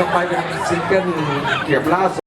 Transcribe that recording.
ต้องไปเป็นซิงเกิลเก็บล่าสุด